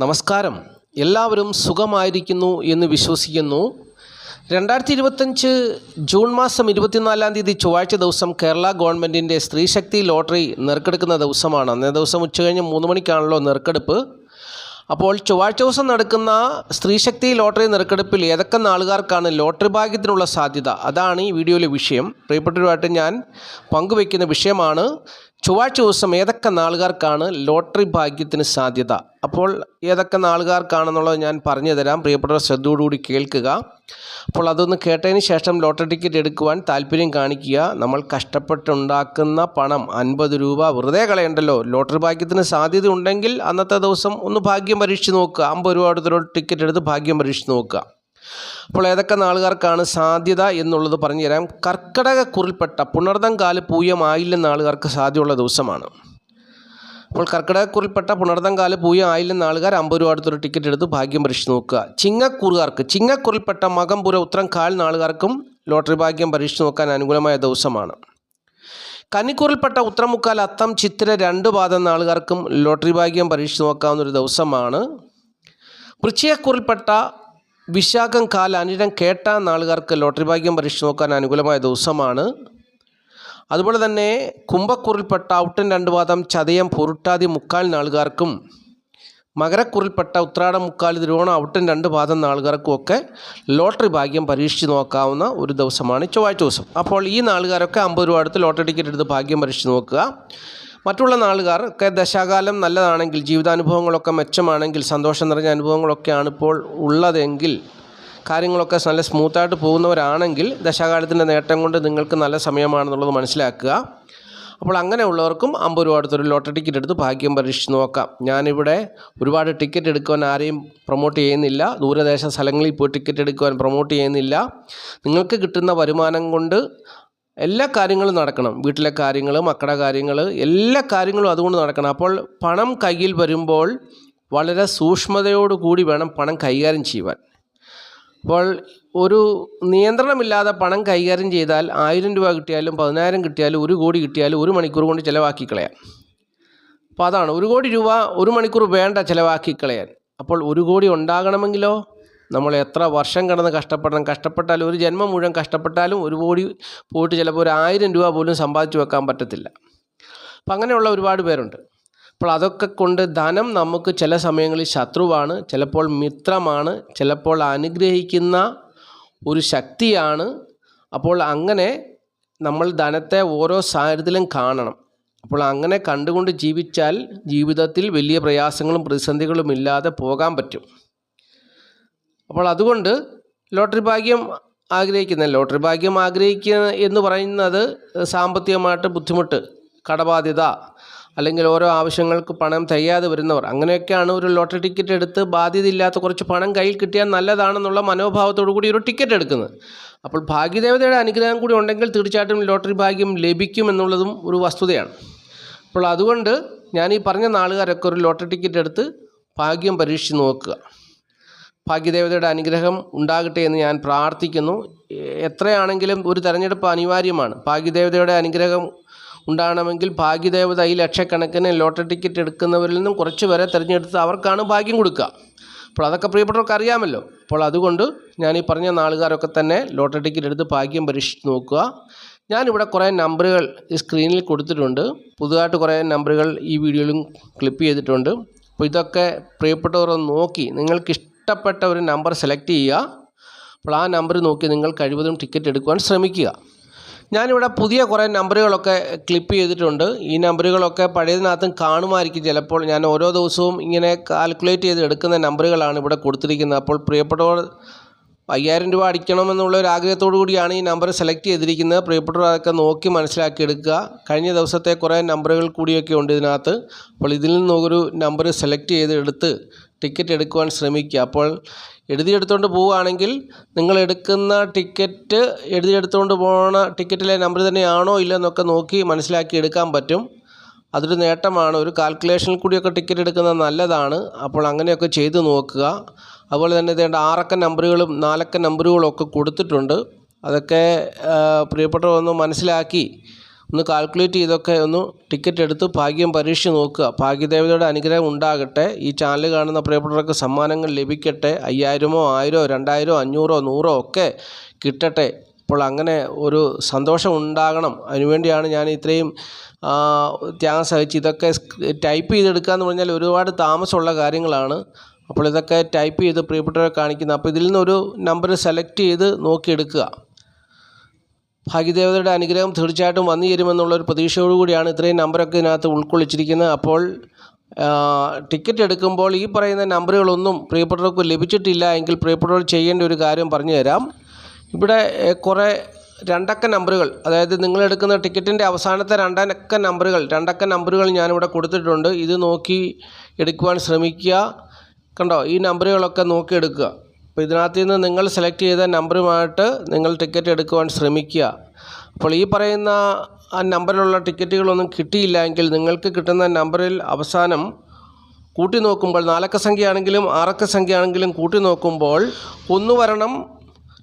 നമസ്കാരം. എല്ലാവരും സുഖമായിരിക്കുന്നു എന്ന് വിശ്വസിക്കുന്നു. രണ്ടായിരത്തി ഇരുപത്തഞ്ച് ജൂൺ മാസം ഇരുപത്തിനാലാം തീയതി ചൊവ്വാഴ്ച ദിവസം കേരള ഗവൺമെന്റിന്റെ സ്ത്രീശക്തി ലോട്ടറി നെറുക്കെടുക്കുന്ന ദിവസമാണ്. അന്നേ ദിവസം ഉച്ചകഴിഞ്ഞ് മൂന്ന് മണിക്കാണല്ലോ നെറുക്കെടുപ്പ്. അപ്പോൾ ചൊവ്വാഴ്ച ദിവസം നടക്കുന്ന സ്ത്രീശക്തി ലോട്ടറി നെറുക്കെടുപ്പിൽ ഏതൊക്കെ നാളുകാർക്കാണ് ലോട്ടറി ഭാഗ്യത്തിനുള്ള സാധ്യത? അതാണ് ഈ വീഡിയോയിലെ വിഷയം. പ്രിയപ്പെട്ടവരുമായിട്ട് ഞാൻ പങ്കുവയ്ക്കുന്ന വിഷയമാണ്. ചൊവ്വാഴ്ച ദിവസം ഏതൊക്കെ നാളുകാർക്കാണ് ലോട്ടറി ഭാഗ്യത്തിന് സാധ്യത? അപ്പോൾ ഏതൊക്കെ നാളുകാർക്കാണെന്നുള്ളത് ഞാൻ പറഞ്ഞു തരാം. പ്രിയപ്പെട്ടവർ ശ്രദ്ധയോടുകൂടി കേൾക്കുക. അപ്പോൾ അതൊന്ന് കേട്ടതിന് ശേഷം ലോട്ടറി ടിക്കറ്റ് എടുക്കുവാൻ താല്പര്യം കാണിക്കുക. നമ്മൾ കഷ്ടപ്പെട്ടുണ്ടാക്കുന്ന പണം അൻപത് രൂപ വെറുതെ കളയണ്ടല്ലോ. ലോട്ടറി ഭാഗ്യത്തിന് സാധ്യത ഉണ്ടെങ്കിൽ അന്നത്തെ ദിവസം ഒന്ന് ഭാഗ്യം പരീക്ഷിച്ച് നോക്കുക. അമ്പത് രൂപ അടുത്തൊരു ടിക്കറ്റ് എടുത്ത് ഭാഗ്യം പരീക്ഷിച്ച് നോക്കുക. അപ്പോൾ ഏതൊക്കെ നാളുകാർക്കാണ് സാധ്യത എന്നുള്ളത് പറഞ്ഞു തരാം. കർക്കടക കുറിൽപ്പെട്ട പുണർദം കാൽ പൂയമായില്ലെന്ന ആളുകാർക്ക് സാധ്യതയുള്ള ദിവസമാണ്. അപ്പോൾ കർക്കിടകക്കുറിൽപ്പെട്ട പുണർദം കാൽ പൂയം ആയില്ലെന്ന ആളുകാർ അമ്പത് രൂപ അടുത്തൊരു ടിക്കറ്റ് എടുത്ത് ഭാഗ്യം പരീക്ഷിച്ച് നോക്കുക. ചിങ്ങക്കുറുകാർക്ക് ചിങ്ങക്കുറിൽപ്പെട്ട മകംപുര ഉത്രം കാൽ നാളുകാർക്കും ലോട്ടറി ഭാഗ്യം പരീക്ഷിച്ച് നോക്കാൻ അനുകൂലമായ ദിവസമാണ്. കന്നിക്കൂറിൽപ്പെട്ട ഉത്തരമുക്കാൽ അത്തം ചിത്തിര രണ്ട് പാദം നാളുകാർക്കും ലോട്ടറി ഭാഗ്യം പരീക്ഷിച്ച് നോക്കാവുന്ന ഒരു ദിവസമാണ്. വൃശ്ചികക്കുറിൽപ്പെട്ട വിശാഖം കാല അനിരം കേട്ട നാളുകാർക്ക് ലോട്ടറി ഭാഗ്യം പരീക്ഷിച്ച് നോക്കാൻ അനുകൂലമായ ദിവസമാണ്. അതുപോലെ തന്നെ കുംഭക്കുറിൽപ്പെട്ട ഔട്ടൻ രണ്ട് പാദം ചതയം പൊരുട്ടാതി മുക്കാൽ നാളുകാർക്കും മകരക്കുറിൽപ്പെട്ട ഉത്രാടം മുക്കാൽ തിരുവോണ ഔട്ടൻ രണ്ട് പാദം നാളുകാർക്കും ഒക്കെ ലോട്ടറി ഭാഗ്യം പരീക്ഷിച്ച് നോക്കാവുന്ന ഒരു ദിവസമാണ് ചൊവ്വാഴ്ച ദിവസം. അപ്പോൾ ഈ നാളുകാരൊക്കെ അമ്പത് രൂപ അടുത്ത് ലോട്ടറി ടിക്കറ്റ് എടുത്ത് ഭാഗ്യം പരീക്ഷിച്ച് നോക്കുക. മറ്റുള്ള നാളുകാർ ഒക്കെ ദശാകാലം നല്ലതാണെങ്കിൽ ജീവിതാനുഭവങ്ങളൊക്കെ മെച്ചമാണെങ്കിൽ സന്തോഷം നിറഞ്ഞ അനുഭവങ്ങളൊക്കെയാണ് ഇപ്പോൾ ഉള്ളതെങ്കിൽ കാര്യങ്ങളൊക്കെ നല്ല സ്മൂത്തായിട്ട് പോകുന്നവരാണെങ്കിൽ ദശാകാലത്തിന്റെ നേട്ടം കൊണ്ട് നിങ്ങൾക്ക് നല്ല സമയമാണെന്നുള്ളത് മനസ്സിലാക്കുക. അപ്പോൾ അങ്ങനെ ഉള്ളവർക്കും അമ്പത് രൂപ അടുത്തൊരു ലോട്ടറി ടിക്കറ്റ് എടുത്ത് ഭാഗ്യം പരീക്ഷിച്ച് നോക്കാം. ഞാനിവിടെ ഒരുപാട് ടിക്കറ്റ് എടുക്കുവാൻ ആരെയും പ്രൊമോട്ട് ചെയ്യുന്നില്ല. ദൂരദേശ സ്ഥലങ്ങളിൽ പോയി ടിക്കറ്റ് എടുക്കുവാൻ പ്രൊമോട്ട് ചെയ്യുന്നില്ല. നിങ്ങൾക്ക് കിട്ടുന്ന വരുമാനം കൊണ്ട് എല്ലാ കാര്യങ്ങളും നടക്കണം. വീട്ടിലെ കാര്യങ്ങൾ മക്കളുടെ കാര്യങ്ങൾ എല്ലാ കാര്യങ്ങളും അതുകൊണ്ട് നടക്കണം. അപ്പോൾ പണം കയ്യിൽ വരുമ്പോൾ വളരെ സൂക്ഷ്മതയോടുകൂടി വേണം പണം കൈകാര്യം ചെയ്യുവാൻ. അപ്പോൾ ഒരു നിയന്ത്രണമില്ലാതെ പണം കൈകാര്യം ചെയ്താൽ ആയിരം രൂപ കിട്ടിയാലും പതിനായിരം കിട്ടിയാലും ഒരു കോടി കിട്ടിയാലും ഒരു മണിക്കൂർ കൊണ്ട് ചിലവാക്കി കളയാം അപ്പോൾ അതാണ്. ഒരു കോടി രൂപ ഒരു മണിക്കൂർ വേണ്ട ചിലവാക്കി കളയാൻ. അപ്പോൾ ഒരു കോടി ഉണ്ടാകണമെങ്കിലോ? നമ്മൾ എത്ര വർഷം കിടന്ന് കഷ്ടപ്പെടണം കഷ്ടപ്പെട്ടാലും ഒരു ജന്മം മുഴുവൻ കഷ്ടപ്പെട്ടാലും ഒരു കോടി പോയിട്ട് ചിലപ്പോൾ ഒരു ആയിരം രൂപ പോലും സമ്പാദിച്ചു വെക്കാൻ പറ്റത്തില്ല. അപ്പം അങ്ങനെയുള്ള ഒരുപാട് പേരുണ്ട്. അപ്പോൾ അതൊക്കെ കൊണ്ട് ധനം നമുക്ക് ചില സമയങ്ങളിൽ ശത്രുവാണ് ചിലപ്പോൾ മിത്രമാണ് ചിലപ്പോൾ അനുഗ്രഹിക്കുന്ന ഒരു ശക്തിയാണ്. അപ്പോൾ അങ്ങനെ നമ്മൾ ധനത്തെ ഓരോ സാഹചര്യത്തിലും കാണണം. അപ്പോൾ അങ്ങനെ കണ്ടുകൊണ്ട് ജീവിച്ചാൽ ജീവിതത്തിൽ വലിയ പ്രയാസങ്ങളും പ്രതിസന്ധികളും ഇല്ലാതെ പോകാൻ പറ്റും. അപ്പോൾ അതുകൊണ്ട് ലോട്ടറി ഭാഗ്യം ആഗ്രഹിക്കുന്ന ലോട്ടറി ഭാഗ്യം ആഗ്രഹിക്കുക എന്ന് പറയുന്നത് സാമ്പത്തികമായിട്ട് ബുദ്ധിമുട്ട് കടബാധ്യത അല്ലെങ്കിൽ ഓരോ ആവശ്യങ്ങൾക്ക് പണം തികയാതെ വരുന്നവർ. അങ്ങനെയൊക്കെയാണ് ഒരു ലോട്ടറി ടിക്കറ്റ് എടുത്ത് ബാധ്യതയില്ലാത്ത കുറച്ച് പണം കയ്യിൽ കിട്ടിയാൽ നല്ലതാണെന്നുള്ള മനോഭാവത്തോടു കൂടി ഒരു ടിക്കറ്റ് എടുക്കുന്നത്. അപ്പോൾ ഭാഗ്യദേവതയുടെ അനുഗ്രഹം കൂടി ഉണ്ടെങ്കിൽ തീർച്ചയായിട്ടും ലോട്ടറി ഭാഗ്യം ലഭിക്കും എന്നുള്ളതും ഒരു വസ്തുതയാണ്. അപ്പോൾ അതുകൊണ്ട് ഞാൻ ഈ പറഞ്ഞ നാളുകാരൊക്കെ ഒരു ലോട്ടറി ടിക്കറ്റ് എടുത്ത് ഭാഗ്യം പരീക്ഷിച്ച് നോക്കുക. ഭാഗ്യദേവതയുടെ അനുഗ്രഹം ഉണ്ടാകട്ടെ എന്ന് ഞാൻ പ്രാർത്ഥിക്കുന്നു. എത്രയാണെങ്കിലും ഒരു തെരഞ്ഞെടുപ്പ് അനിവാര്യമാണ്. ഭാഗ്യദേവതയുടെ അനുഗ്രഹം ഉണ്ടാകണമെങ്കിൽ ഭാഗ്യദേവത ഈ ലക്ഷക്കണക്കിന് ലോട്ടറി ടിക്കറ്റ് എടുക്കുന്നവരിൽ നിന്നും കുറച്ച് പേരെ തിരഞ്ഞെടുത്ത് അവർക്കാണ് ഭാഗ്യം കൊടുക്കുക. അപ്പോൾ അതൊക്കെ പ്രിയപ്പെട്ടവർക്ക് അറിയാമല്ലോ. അപ്പോൾ അതുകൊണ്ട് ഞാൻ ഈ പറഞ്ഞ നാളുകാരൊക്കെ തന്നെ ലോട്ടറി ടിക്കറ്റ് എടുത്ത് ഭാഗ്യം പരീക്ഷിച്ച് നോക്കുക. ഞാനിവിടെ കുറേ നമ്പറുകൾ ഈ സ്ക്രീനിൽ കൊടുത്തിട്ടുണ്ട്. പുതുതായിട്ട് കുറേ നമ്പറുകൾ ഈ വീഡിയോയിലും ക്ലിപ്പ് ചെയ്തിട്ടുണ്ട്. അപ്പോൾ ഇതൊക്കെ പ്രിയപ്പെട്ടവർ നോക്കി. നിങ്ങൾക്ക് ഇഷ്ടപ്പെട്ട ഒരു നമ്പർ സെലക്ട് ചെയ്യുക. അപ്പോൾ ആ നമ്പർ നോക്കി നിങ്ങൾ കഴിവതും ടിക്കറ്റ് എടുക്കുവാൻ ശ്രമിക്കുക. ഞാനിവിടെ പുതിയ കുറേ നമ്പറുകളൊക്കെ ക്ലിപ്പ് ചെയ്തിട്ടുണ്ട്. ഈ നമ്പറുകളൊക്കെ പഴയതിനകത്തും കാണുമായിരിക്കും. ചിലപ്പോൾ ഞാൻ ഓരോ ദിവസവും ഇങ്ങനെ കാൽക്കുലേറ്റ് ചെയ്ത് എടുക്കുന്ന നമ്പറുകളാണ് ഇവിടെ കൊടുത്തിരിക്കുന്നത്. അപ്പോൾ പ്രിയപ്പെട്ടവർ അയ്യായിരം രൂപ അടിക്കണമെന്നുള്ള ഒരു ആഗ്രഹത്തോടു കൂടിയാണ് ഈ നമ്പർ സെലക്ട് ചെയ്തിരിക്കുന്നത്. പ്രിയപ്പെട്ടവർ അതൊക്കെ നോക്കി മനസ്സിലാക്കി എടുക്കുക. കഴിഞ്ഞ ദിവസത്തെ കുറേ നമ്പറുകൾ കൂടിയൊക്കെ ഉണ്ട് ഇതിനകത്ത്. അപ്പോൾ ഇതിൽ നിന്നൊരു നമ്പർ സെലക്ട് ചെയ്ത് എടുത്ത് ടിക്കറ്റ് എടുക്കുവാൻ ശ്രമിക്കുക. അപ്പോൾ എഴുതിയെടുത്തുകൊണ്ട് പോവുകയാണെങ്കിൽ നിങ്ങൾ എടുക്കുന്ന ടിക്കറ്റ് എഴുതിയെടുത്തുകൊണ്ട് പോണ ടിക്കറ്റിലെ നമ്പർ തന്നെയാണോ ഇല്ലെന്നൊക്കെ നോക്കി മനസ്സിലാക്കി എടുക്കാൻ പറ്റും. അതൊരു നേട്ടമാണ്. ഒരു കാൽക്കുലേഷനിൽ കൂടിയൊക്കെ ടിക്കറ്റ് എടുക്കുന്നത് നല്ലതാണ്. അപ്പോൾ അങ്ങനെയൊക്കെ ചെയ്തു നോക്കുക. അതുപോലെ തന്നെ ഇതേണ്ട ആറക്ക നമ്പറുകളും നാലക്ക നമ്പറുകളും ഒക്കെ കൊടുത്തിട്ടുണ്ട്. അതൊക്കെ പ്രിയപ്പെട്ടവർ ഒന്ന് മനസ്സിലാക്കി ഒന്ന് കാൽക്കുലേറ്റ് ചെയ്തൊക്കെ ഒന്ന് ടിക്കറ്റ് എടുത്ത് ഭാഗ്യം പരീക്ഷിച്ച് നോക്കുക. ഭാഗ്യദേവതയുടെ അനുഗ്രഹം ഉണ്ടാകട്ടെ. ഈ ചാനൽ കാണുന്ന പ്രിയപ്പെട്ടവർക്ക് സമ്മാനങ്ങൾ ലഭിക്കട്ടെ. അയ്യായിരമോ ആയിരമോ രണ്ടായിരമോ അഞ്ഞൂറോ നൂറോ ഒക്കെ കിട്ടട്ടെ. അപ്പോൾ അങ്ങനെ ഒരു സന്തോഷം ഉണ്ടാകണം. അതിനുവേണ്ടിയാണ് ഞാൻ ഇത്രയും ത്യാഗം സഹിച്ച് ഇതൊക്കെ ടൈപ്പ് ചെയ്തെടുക്കുക എന്ന് പറഞ്ഞാൽ ഒരുപാട് താമസമുള്ള കാര്യങ്ങളാണ്. അപ്പോൾ ഇതൊക്കെ ടൈപ്പ് ചെയ്ത് പ്രിയപ്പെട്ടവരെ കാണിക്കുന്നത് അപ്പോൾ ഇതിൽ നിന്നൊരു നമ്പർ സെലക്ട് ചെയ്ത് നോക്കിയെടുക്കുക. ഭാഗ്യദേവതയുടെ അനുഗ്രഹം തീർച്ചയായിട്ടും വന്നു ചേരുമെന്നുള്ളൊരു പ്രതീക്ഷയോടുകൂടിയാണ് ഇത്രയും നമ്പറൊക്കെ ഇതിനകത്ത് ഉൾക്കൊള്ളിച്ചിരിക്കുന്നത്. അപ്പോൾ ടിക്കറ്റ് എടുക്കുമ്പോൾ ഈ പറയുന്ന നമ്പറുകളൊന്നും പ്രിയപ്പെട്ടവർക്ക് ലഭിച്ചിട്ടില്ല എങ്കിൽ പ്രിയപ്പെട്ടവർ ചെയ്യേണ്ട ഒരു കാര്യം പറഞ്ഞു തരാം. ഇവിടെ കുറേ രണ്ടക്ക നമ്പറുകൾ അതായത് നിങ്ങൾ എടുക്കുന്ന ടിക്കറ്റിന്റെ അവസാനത്തെ രണ്ടക്ക നമ്പറുകൾ രണ്ടക്ക നമ്പറുകൾ ഞാനിവിടെ കൊടുത്തിട്ടുണ്ട്. ഇത് നോക്കി എടുക്കുവാൻ ശ്രമിക്കുക. കണ്ടോ? ഈ നമ്പറുകളൊക്കെ നോക്കി എടുക്കുക അപ്പോൾ ഇതിനകത്ത് നിന്ന് നിങ്ങൾ സെലക്ട് ചെയ്ത നമ്പറുമായിട്ട് നിങ്ങൾ ടിക്കറ്റ് എടുക്കുവാൻ ശ്രമിക്കുക. അപ്പോൾ ഈ പറയുന്ന ആ നമ്പറിലുള്ള ടിക്കറ്റുകളൊന്നും കിട്ടിയില്ല എങ്കിൽ നിങ്ങൾക്ക് കിട്ടുന്ന നമ്പറിൽ അവസാനം കൂട്ടി നോക്കുമ്പോൾ നാലക്ക സംഖ്യയാണെങ്കിലും ആറക്ക സംഖ്യയാണെങ്കിലും കൂട്ടി നോക്കുമ്പോൾ ഒന്ന് വരണം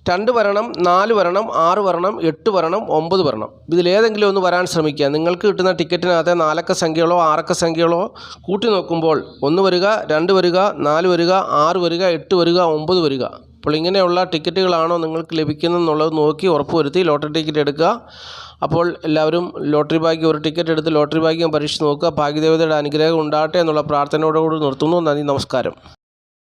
രണ്ട് വരണം നാല് വരണം ആറ് വരണം എട്ട് വരണം ഒമ്പത് വരണം. ഇതിലേതെങ്കിലും ഒന്ന് വരാൻ ശ്രമിക്കുക. നിങ്ങൾക്ക് കിട്ടുന്ന ടിക്കറ്റിനകത്തെ നാലക്ക സംഖ്യകളോ ആറക്ക സംഖ്യകളോ കൂട്ടി നോക്കുമ്പോൾ ഒന്ന് വരിക രണ്ട് വരിക നാല് വരിക ആറ് വരിക എട്ട് വരിക ഒമ്പത് വരിക. അപ്പോൾ ഇങ്ങനെയുള്ള ടിക്കറ്റുകളാണോ നിങ്ങൾക്ക് ലഭിക്കുന്നതെന്നുള്ളത് നോക്കി ഉറപ്പുവരുത്തി ലോട്ടറി ടിക്കറ്റ് എടുക്കുക. അപ്പോൾ എല്ലാവരും ലോട്ടറി ഭാഗ്യം ഒരു ടിക്കറ്റ് എടുത്ത് ലോട്ടറി ഭാഗ്യം പരീക്ഷിച്ച് നോക്കുക. ഭാഗ്യദേവതയുടെ അനുഗ്രഹം ഉണ്ടാകട്ടെ എന്നുള്ള പ്രാർത്ഥനയോടുകൂടി നിർത്തുന്നു. നന്ദി നമസ്കാരം.